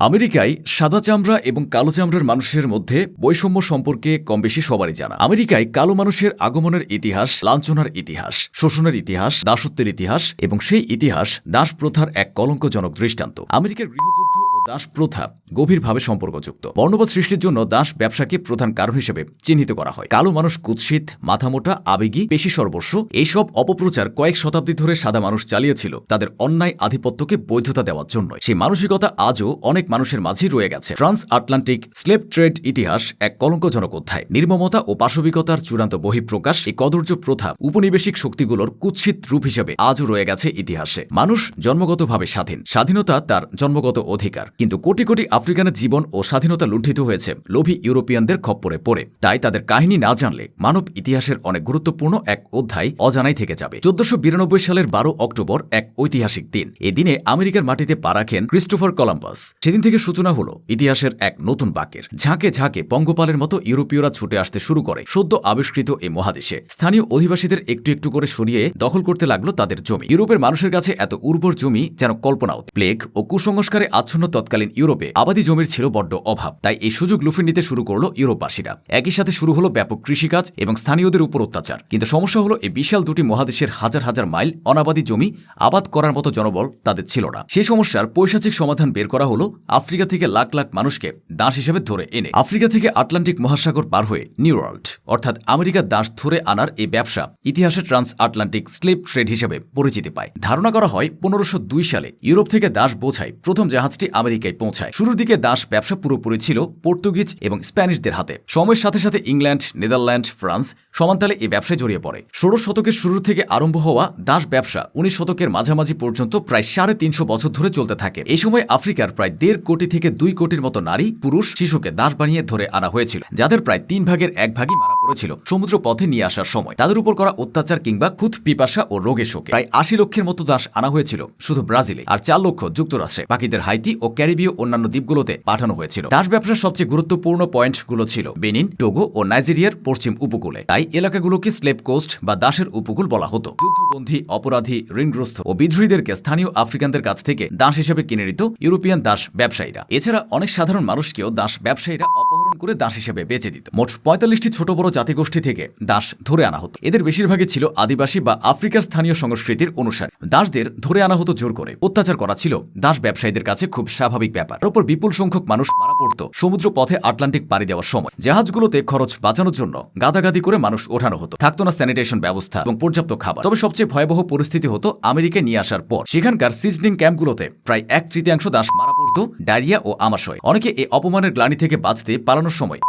আমেরিকায় সাদা চামড়া এবং কালো চামড়ার মানুষের মধ্যে বৈষম্য সম্পর্কে কম বেশি সবারই জানা। আমেরিকায় কালো মানুষের আগমনের ইতিহাস, লাঞ্ছনার ইতিহাস, শোষণের ইতিহাস, দাসত্বের ইতিহাস এবং সেই ইতিহাস দাস প্রথার এক কলঙ্কজনক দৃষ্টান্ত। আমেরিকার গৃহযুদ্ধ দাস প্রথা গভীরভাবে সম্পর্কযুক্ত। বর্ণবাদ সৃষ্টির জন্য দাস ব্যবসাকে প্রধান কারণ হিসেবে চিহ্নিত করা হয়। কালো মানুষ কুৎসিত, মাথামোটা, আবেগী, পেশি সর্বস্ব, এইসব অপপ্রচার কয়েক শতাব্দী ধরে সাদা মানুষ চালিয়েছিল তাদের অন্যায় আধিপত্যকে বৈধতা দেওয়ার জন্য সেই মানসিকতা আজও অনেক মানুষের মাঝেই রয়ে গেছে। ট্রান্স আটলান্টিক স্লেভ ট্রেড ইতিহাস এক কলঙ্কজনক অধ্যায়। নির্মমতা ও পাশবিকতার চূড়ান্ত বহিঃপ্রকাশ এই কদর্য প্রথা উপনিবেশিক শক্তিগুলোর কুৎসিত রূপ হিসেবে আজও রয়ে গেছে ইতিহাসে। মানুষ জন্মগতভাবে স্বাধীন। স্বাধীনতা তার জন্মগত অধিকার। কিন্তু কোটি কোটি আফ্রিকানের জীবন ও স্বাধীনতা লুণ্ঠিত হয়েছে। লোভী ইউরোপিয়ানদের খপ্পরে পড়ে। তাই তাদের কাহিনী না জানলে মানব ইতিহাসের অনেক গুরুত্বপূর্ণ এক অধ্যায় অজানাই থেকে যাবে। চোদ্দশো সালের বারো অক্টোবর এক ঐতিহাসিক দিন। এই দিনে আমেরিকার মাটিতে পা রাখেন ক্রিস্টোফার কলাম্বাস। সেদিন থেকে সূচনা হলো ইতিহাসের এক নতুন বাকের ঝাঁকে ঝাঁকে পঙ্গপালের মতো ইউরোপীয়রা ছুটে আসতে শুরু করে। সদ্য আবিষ্কৃত এই মহাদেশে। স্থানীয় অধিবাসীদের একটু একটু করে সরিয়ে দখল করতে লাগল তাদের জমি। ইউরোপের মানুষের কাছে এত উর্বর জমি যেন কল্পনাও, প্লেগ ও কুসংস্কারে আচ্ছন্ন তৎকালীন ইউরোপে আবাদি জমির ছিল বড্ড অভাব, তাই এই সুযোগ লুফে নিতে শুরু করল ইউরোপবাসীরা। একই সাথে শুরু হলো ব্যাপক কৃষিকাজ এবং স্থানীয়দের উপর অত্যাচার। কিন্তু সমস্যা হলো এই বিশাল দুটি মহাদেশের হাজার হাজার মাইল অনাবাদি জমি আবাদ করার মতো জনবল তাদের ছিল না। সেই সমস্যার পৈশাচিক সমাধান বের করা হলো আফ্রিকা থেকে লাখ লাখ মানুষকে দাস হিসেবে ধরে এনে। আফ্রিকা থেকে আটলান্টিক মহাসাগর পার হয়ে নিউ ওয়ার্ল্ড অর্থাৎ আমেরিকার দাস ধরে আনার এই ব্যবসা ইতিহাসে ট্রান্স আটলান্টিক স্লেভ ট্রেড হিসেবে পরিচিতি পায়। ধারণা করা হয় পনেরোশো সালে ইউরোপ থেকে দাস বোঝায় প্রথম জাহাজটি আমেরিকায় পৌঁছায়। শুরুর দিকে দাস ব্যবসা পুরোপুরি ছিল পর্তুগিজ এবং স্প্যানিশদের হাতে। সময়ের সাথে সাথে ইংল্যান্ড, নেদারল্যান্ড, ফ্রান্স সমান্তালে এই ব্যবসায় জড়িয়ে পড়ে। ষোড়শ শতকের শুরু থেকে আরম্ভ হওয়া দাস ব্যবসা উনিশ শতকের মাঝামাঝি পর্যন্ত প্রায় সাড়ে তিনশো বছর ধরে চলতে থাকে। এই সময় আফ্রিকার প্রায় দেড় কোটি থেকে দুই কোটির মতো নারী, পুরুষ, শিশুকে দাস বানিয়ে ধরে আনা হয়েছিল, যাদের প্রায় তিন ভাগের এক ভাগই মারা পড়েছিল সমুদ্র পথে নিয়ে আসার সময়। তাদের উপর করা অত্যাচার কিংবা খুদ পিপাসা ও রোগের শোকে। প্রায় আশি লক্ষের মতো দাস আনা হয়েছিল শুধু ব্রাজিলে আর চার লক্ষ যুক্তরাষ্ট্রে। বাকিদের হাইতি ও ক্যারিবীয় অন্যান্য দ্বীপগুলোতে পাঠানো হয়েছিল। দাস ব্যবসার সবচেয়ে গুরুত্বপূর্ণ পয়েন্টগুলো ছিল বেনিন, টোগো ও নাইজেরিয়ার পশ্চিম উপকূলে। তাই এলাকাগুলোকে স্লেপ কোস্ট বা দাসের উপকূল বলা হতো। যুদ্ধবন্ধী অপরাধী, ঋণগ্রস্ত ও বিদ্রোহীদেরকে স্থানীয় আফ্রিকানদের কাছ থেকে দাস হিসেবে কিনে নিত ইউরোপিয়ান দাস ব্যবসায়ীরা। এছাড়া অনেক সাধারণ মানুষকেও দাস ব্যবসায়ীরা অপহরণ করে দাস হিসেবে বেচে দিত। মোট পঁয়তাল্লিশটি ছোট বড় জাতিগোষ্ঠী থেকে দাস ধরে আনা হতো। এদের বেশিরভাগই ছিল আদিবাসী বা আফ্রিকার স্থানীয় সংস্কৃতির অনুসার। দাসদের ধরে আনা হতো জোর করে। অত্যাচার করা ছিল দাস ব্যবসায়ীদের কাছে খুব স্বাভাবিক ব্যাপার। ওপর বিপুল সংখ্যক মানুষ মারা পড়ত সমুদ্র পথে আটলান্টিক পাড়ি দেওয়ার সময়। জাহাজগুলোতে খরচ বাঁচানোর জন্য গাদাগাদি করে মানুষ ওঠানো হতো। থাকতো না স্যানিটেশন ব্যবস্থা এবং পর্যাপ্ত খাবার। তবে সবচেয়ে ভয়াবহ পরিস্থিতি হতো আমেরিকায় নিয়ে আসার পর। সেখানকার সিজনিং ক্যাম্পগুলোতে প্রায় এক তৃতীয়াংশ দাস মারা পড়তো ডায়রিয়া ও আমাশয়। অনেকে এই অপমানের গ্লানি থেকে বাঁচতে পালানোর সময়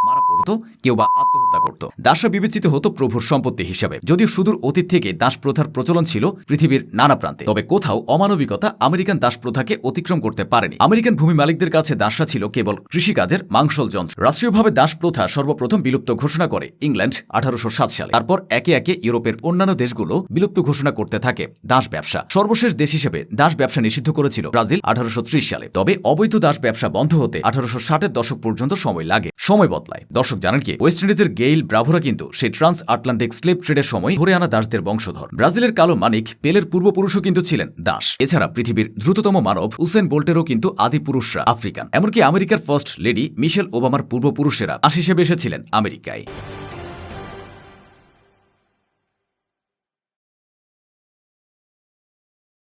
পড়তো কেউ বা আত্মহত্যা করত। দাসরা বিবেচিত হতো প্রভুর সম্পত্তি হিসেবে। যদিও সুদূর অতীত থেকে দাস প্রথার প্রচলন ছিল পৃথিবীর নানা প্রান্তে। তবে কোথাও অমানবিকতা আমেরিকান দাস প্রথাকে অতিক্রম করতে পারেনি। আমেরিকান ভূমি মালিকদের কাছে দাসরা ছিল কেবল কৃষিকাজের মাংসল যন্ত্র। রাষ্ট্রীয়ভাবে দাস প্রথা সর্বপ্রথম বিলুপ্ত ঘোষণা করে ইংল্যান্ড আঠারোশো সাত সালে। তারপর একে একে ইউরোপের অন্যান্য দেশগুলো বিলুপ্ত ঘোষণা করতে থাকে দাস ব্যবসা। সর্বশেষ দেশ হিসেবে দাস ব্যবসা নিষিদ্ধ করেছিল ব্রাজিল আঠারোশো ত্রিশ সালে। তবে অবৈধ দাস ব্যবসা বন্ধ হতে আঠারোশো ষাটের দশক পর্যন্ত সময় লাগে। সময় বদলায়। দর্শক জানেন কি ওয়েস্ট ইন্ডিজের গেইল ব্রাভোরা কিন্তু সেই ট্রান্স আটলান্টিক স্লেভ ট্রেডের সময় ধরে আনা দাসদের বংশধর। ব্রাজিলের কালো মানিক, পেলের পূর্বপুরুষও কিন্তু ছিলেন দাস। এছাড়া পৃথিবীর দ্রুততম মানব হুসেন বোল্টেরও কিন্তু আদিপুরুষরা আফ্রিকান। এমনকি আমেরিকার ফার্স্ট লেডি মিশেল ওবামার পূর্বপুরুষেরা আশ হিসেবে এসেছিলেন আমেরিকায়।